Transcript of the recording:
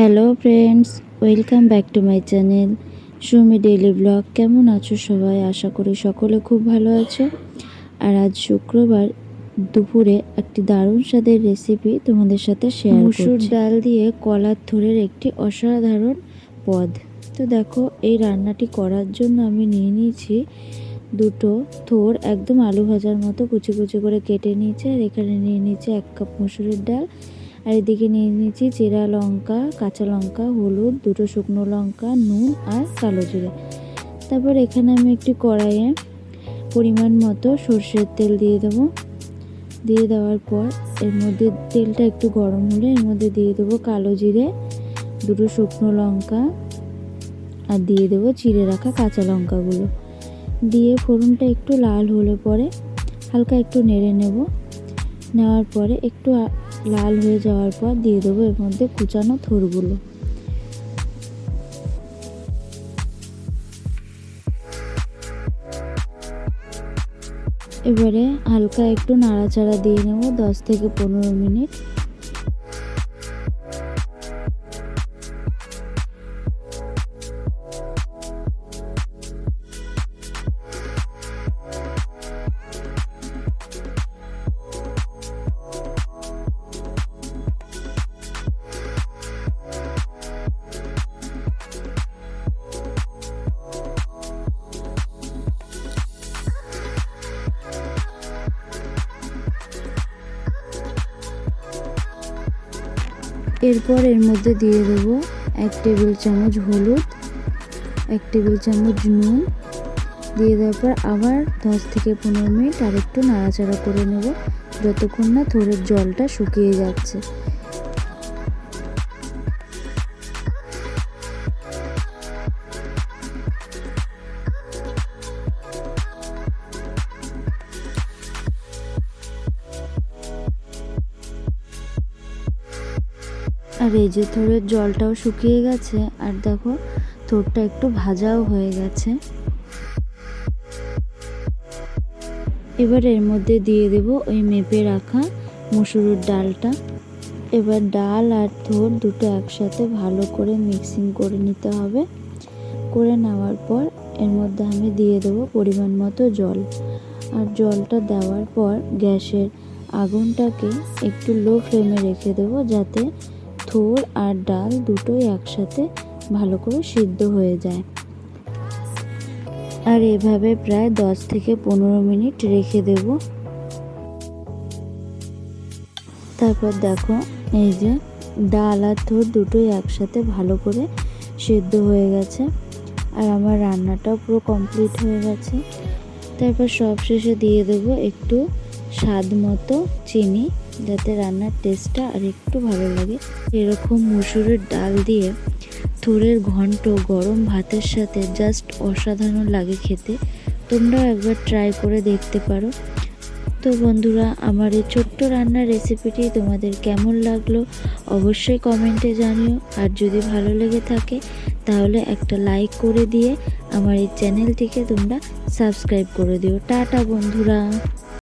Hello friends welcome back to my channel Sumi daily vlog কেমন আছো সবাই? আশা করি সকলে খুব ভালো আছো। আর আজ শুক্রবার দুপুরে একটি দারুণ স্বাদের রেসিপি তোমাদের সাথে শেয়ার মুসুর ডাল দিয়ে কলার থোরের একটি অসাধারণ পদ। তো দেখো এই রান্নাটি করার জন্য আমি নিয়ে নিয়েছি দুটো থোর একদম আলু ভাজার মতো কুচি কুচি করে কেটে নিয়েছে। আর এখানে নিয়ে নিয়েছে এক কাপ মুসুরের ডাল। আর এদিকে নিয়ে নিয়েছি জিরা লঙ্কা, কাঁচা লঙ্কা, হলুদ, দুটো শুকনো লঙ্কা, নুন আর কালো জিরে। তারপর এখানে আমি একটি কড়াইয়ে পরিমাণ মতো সর্ষের তেল দিয়ে দেবো। দিয়ে দেওয়ার পর এর মধ্যে তেলটা একটু গরম হলে এর মধ্যে দিয়ে দেবো কালো জিরে, দুটো শুকনো লঙ্কা আর দিয়ে দেবো চিড়ে রাখা কাঁচা লঙ্কাগুলো। দিয়ে ফোড়নটা একটু লাল হলে পরে হালকা একটু নেড়ে নেব। নেওয়ার পরে একটু লাল হয়ে যাওয়ার পর দিয়ে দেবো এর মধ্যে কুচানো থোরগুলো। এবারে হালকা একটু নাড়াচাড়া দিয়ে নেব দশ থেকে পনেরো মিনিট। এরপর এর মধ্যে দিয়ে দেব এক টেবিল চামচ হলুদ, এক টেবিল চামচ নুন। দিয়ে দেওয়ার পর আবার দশ থেকে পনেরো মিনিট আর একটু নাড়াচাড়া করে নেব, যতক্ষণ না থোড়ের জলটা শুকিয়ে যাচ্ছে। আর এই যে থোড়ের জলটাও শুকিয়ে গেছে, আর দেখো থোরটা একটু ভাজাও হয়ে গেছে। এবার এর মধ্যে দিয়ে দেব ওই মেপে রাখা মুসুরের ডালটা। এবার ডাল আর থোর দুটো একসাথে ভালো করে মিক্সিং করে নিতে হবে। করে নেওয়ার পর এর মধ্যে আমি দিয়ে দেবো পরিমাণ মতো জল। আর জলটা দেওয়ার পর গ্যাসের আগুনটাকে একটু লো ফ্লেমে রেখে দেবো যাতে থোর আর ডাল দুটোই একসাথে ভালো করে সিদ্ধ হয়ে যায়। আর এভাবে প্রায় দশ থেকে পনেরো মিনিট রেখে দেব। তারপর দেখো, এই যে ডাল আর থোর দুটোই একসাথে ভালো করে সিদ্ধ হয়ে গেছে। আর আমার রান্নাটাও পুরো কমপ্লিট হয়ে গেছে। তারপর সব শেষে দিয়ে দেব একটু স্বাদ মতো চিনি। যাতে রান্নার টেস্টটা আর একটু ভালো লাগে। এরকম মুসুরের ডাল দিয়ে থোরের ঘন্ট গরম ভাতের সাথে জাস্ট অসাধারণ লাগে খেতে। তোমরাও একবার ট্রাই করে দেখতে পারো। তো বন্ধুরা, আমার এই ছোট্ট রান্নার রেসিপিটি তোমাদের কেমন লাগল অবশ্যই কমেন্টে জানিও। আর যদি ভালো লেগে থাকে, তাহলে একটা লাইক করে দিয়ে আমার এই চ্যানেলটিকে তোমরা সাবস্ক্রাইব করে দিও। টাটা, বন্ধুরা!